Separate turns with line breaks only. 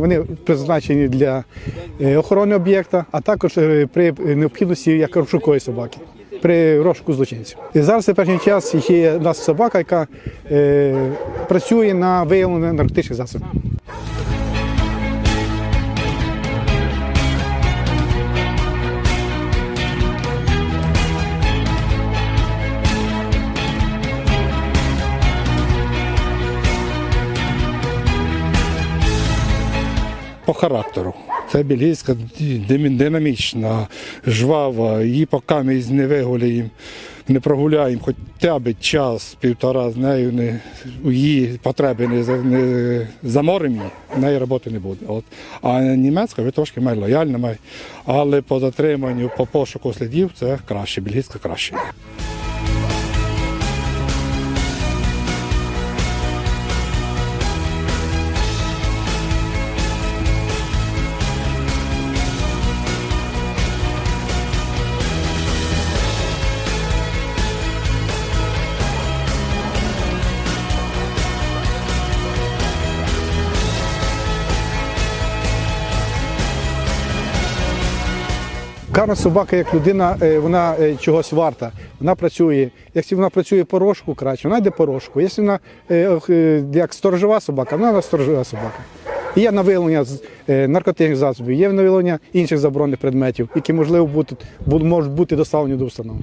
Вони призначені для е, охорони об'єкта, а також е, при необхідності як розшукової собаки, при розшуку злочинців. І зараз в перший час є у нас собака, яка е, працює на виявлення наркотичних засобів.
по характеру. Це дим- динамічна, жвава, її поки ми не вигуляємо, не прогуляємо хоча б час, півтора з нею, не, її потреби не, не заморимо, в неї роботи не буде. От. А німецька ви трошки має лояльна, але по затриманню, по пошуку слідів це краще, бельгійська краще.
Карна собака, як людина, е, вона е, чогось варта. Вона працює. Якщо вона працює порожку краще, вона йде порошку. Якщо вона е, як сторожова собака, вона сторожова собака. І Є навилення наркотичних засобів, є навилення інших заборонених предметів, які можливо будуть- можуть бути доставлені до установи.